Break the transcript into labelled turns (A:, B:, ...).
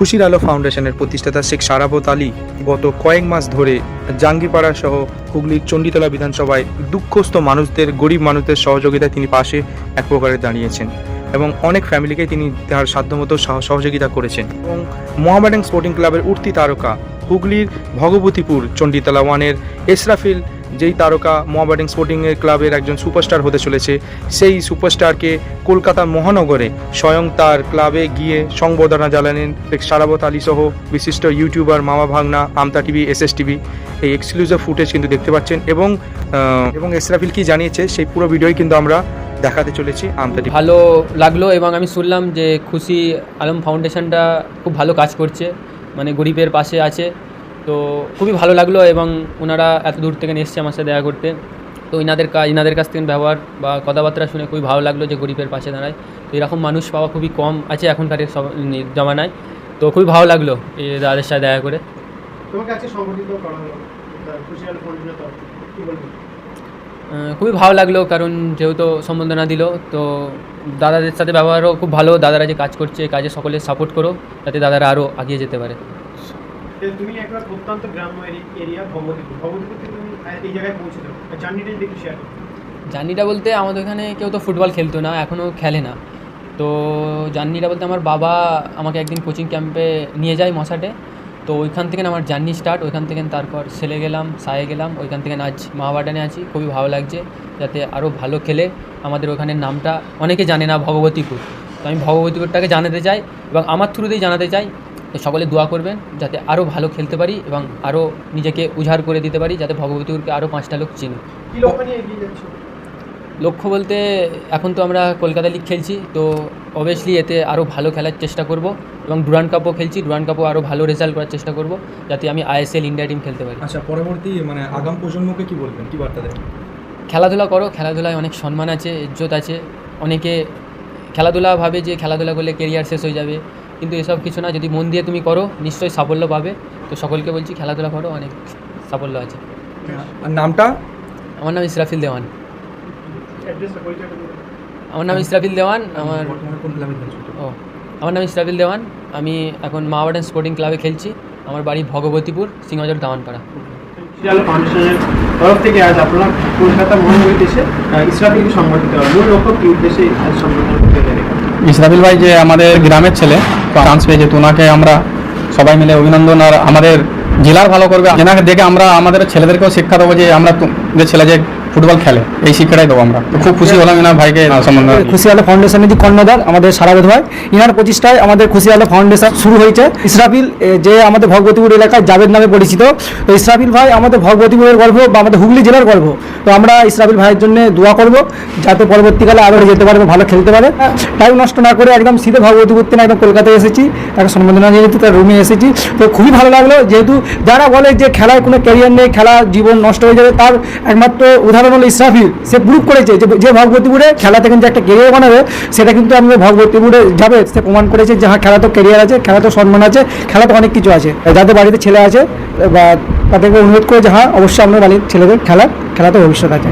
A: খুশির আলো ফাউন্ডেশনের প্রতিষ্ঠাতা শেখ সারাবত আলী গত কয়েক মাস ধরে জাঙ্গিপাড়া সহ হুগলির চণ্ডীতলা বিধানসভায় দুঃখস্থ মানুষদের, গরিব মানুষদের সহযোগিতায় তিনি পাশে এক প্রকারে দাঁড়িয়েছেন এবং অনেক ফ্যামিলিকে তিনি তার সাধ্যমতো সহ- সহযোগিতা করেছেন। এবং মোহামেডান স্পোর্টিং ক্লাবের উঠতি তারকা হুগলির ভগবতীপুর চণ্ডীতলা ওয়ানের এসরাফিল যেই তারকা মোহামেডান স্পোর্টিং ক্লাবের একজন সুপারস্টার হতে চলেছে, সেই সুপারস্টারকে কলকাতা মহানগরে স্বয়ং তার ক্লাবে গিয়ে সংবর্ধনা জানালেন শেখ সারাবত আলী সহ বিশিষ্ট YouTuber Mama Bhagna, Amta TV, S S TV. এই এক্সক্লুসিভ ফুটেজ কিন্তু দেখতে পাচ্ছেন এবং এবং এসরাফিল কি জানিয়েছে সেই পুরো ভিডিওই কিন্তু আমরা দেখাতে চলেছি আমতা টিভি।
B: ভালো লাগল এবং আমি শুনলাম যে খুশি আলম ফাউন্ডেশনটা খুব ভালো কাজ করছে মানে গরিবের পাশে আছে। তো খুবই ভালো লাগল এবং ওনারা এত দূর থেকে নিয়ে এসছে আমার সাথে দেখা করতে। তো ইনাদের কাজ ইনাদের কাছ থেকে ব্যবহার বা কথাবার্তা শুনে খুবই ভালো লাগল যে গরিবের পাশে দাঁড়ায়। তো এরকম মানুষ পাওয়া খুবই কম আছে এখনকার সব জমানায়। তো খুবই ভালো লাগল এই দাদাদের সাথে দেখা করে। খুবই ভালো লাগল কারণ যেহেতু সম্বর্ধনা দিল তো দাদাদের সাথে ব্যবহারও খুব ভালো। দাদারা যে কাজ করছে কাজে সকলে সাপোর্ট করো যাতে দাদারা আরও এগিয়ে যেতে পারে।
C: তুমি একবার প্রত্যন্ত গ্রাম্য এরিয়া ভগবতীপুর ভগবতীপুর থেকে তুমি এই জায়গায় পৌঁছে যাও জার্নিটা যদি শেয়ার করো।
B: জার্নিটা বলতে আমাদের এখানে কেউ তো ফুটবল খেলতো না এখনও খেলে না। তো জার্নিটা বলতে আমার বাবা আমাকে একদিন কোচিং ক্যাম্পে নিয়ে যায় মশাটে। তো ওইখান থেকে আমার জার্নি স্টার্ট ওইখান থেকে তারপর সেলে গেলাম, সায়ে গেলাম, ওইখান থেকে আজ মাহাবাডানে আছি, খুবই ভালো লাগছে, যাতে আরও ভালো খেলে। আমাদের ওখানের নামটা অনেকে জানে না, ভগবতীপুর। তো আমি ভগবতীপুরটাকে জানাতে চাই এবং আমার থ্রুতেই জানাতে চাই। তো সকলে দোয়া করবেন যাতে আরও ভালো খেলতে পারি এবং আরও নিজেকে উজাড় করে দিতে পারি যাতে ভগবতীপুরকে আরও পাঁচটা লোক চিনি।
C: লক্ষ্য
B: বলতে এখন তো আমরা কলকাতা লিগ খেলছি তো অবভিয়াসলি এতে আরও ভালো খেলার চেষ্টা করব এবং ডুরান কাপও খেলছি ডুরান কাপও আরও ভালো রেজাল্ট করার চেষ্টা করব যাতে আমি আইএসএল ইন্ডিয়া টিম খেলতে পারি।
A: আচ্ছা পরবর্তী মানে আগাম প্রজন্মকে কি বলবেন? কি বার্তা দেবেন?
B: খেলাধুলা করো খেলাধুলায় অনেক সম্মান আছে ইজ্জত আছে অনেকে খেলাধুলা ভাবে যে খেলাধুলা করলে কেরিয়ার শেষ হয়ে যাবে কিন্তু এসব কিছু না যদি মন দিয়ে তুমি করো নিশ্চয়ই সাফল্য পাবে। তো সকলকে বলছি খেলাধুলা করো অনেক সাফল্য আছে।
A: আর নামটা?
B: আমার নাম ইসরাফিল দেওয়ান। আমার নাম ইসরাফিল দেওয়ান আমার ও আমার নাম ইসরাফিল দেওয়ান। আমি এখন মাওয়ার্ডেন স্পোর্টিং ক্লাবে খেলছি। আমার বাড়ি ভগবতীপুর সিংহজর দাওয়ানপাড়া
C: ফাউন্ডেশনের তরফ থেকে আজ আপনারা কলকাতা মহানগরীতে ইসরাফিলকে সংগঠিত মূল লক্ষ্য কি উদ্দেশ্যে আজ সংগঠন
D: ইসরাফিল ভাই যে আমাদের গ্রামের ছেলে চান্স পেয়েছে। তো ওনাকে আমরা সবাই মিলে অভিনন্দন। আর আমাদের জেলার ভালো করবে। যেনাকে দেখে আমরা, আমাদের ছেলেদেরকেও শিক্ষা দেবো যে আমরা যে ছেলে যে ফুটবল খেলে। এই শিক্ষাটাই দেবো আমরা। তো খুব খুশি হলাম এনার ভাইকে সম্বন্ধে।
E: খুশি আলো ফাউন্ডেশনের যে কর্ণধার, আমাদের সারাবোধ ভাই। ইনার প্রতিষ্ঠায় আমাদের খুশি আলো ফাউন্ডেশন শুরু হয়েছে। ইসরাফিল যে আমাদের ভগবতীপুর এলাকায় জাভেদ নামে পরিচিত। তো ইসরাফিল ভাই আমাদের ভগবতীপুরের গর্ব বা আমাদের হুগলি জেলার গর্ব তো আমরা ইসরাফিল ভাইয়ের জন্য দোয়া করব, যাতে পরবর্তীকালে আরও যেতে পারে ভালো খেলতে পারে। টাইম নষ্ট না করে একদম সিধে ভগবতীপুর থেকে একদম কলকাতায় এসেছি। তাকে সম্বোধনা যেহেতু তার রুমে এসেছি। তো খুবই ভালো লাগল, যেহেতু যারা বলে যে খেলায় কোনো ক্যারিয়ার নেই, খেলা জীবন নষ্ট হয়ে যাবে, তার একমাত্র উদাহরণ হলো ইসরাফিল। সে প্রুভ করেছে, যে যে ভগবতীপুরে খেলা থেকে যে একটা কেরিয়ার বানাবে, সেটা কিন্তু আমাদের ভগবতীপুরে যাবে। সে প্রমাণ করেছে যে হ্যাঁ খেলা তো কেরিয়ার আছে খেলা তো সম্মান আছে খেলা তো অনেক কিছু আছে। যাদের বাড়িতে ছেলে আছে, বা তাদেরকে অনুরোধ করে যে হ্যাঁ অবশ্যই আমাদের বাড়ির ছেলেদের খেলা খেলা তো ভবিষ্যৎ আছে।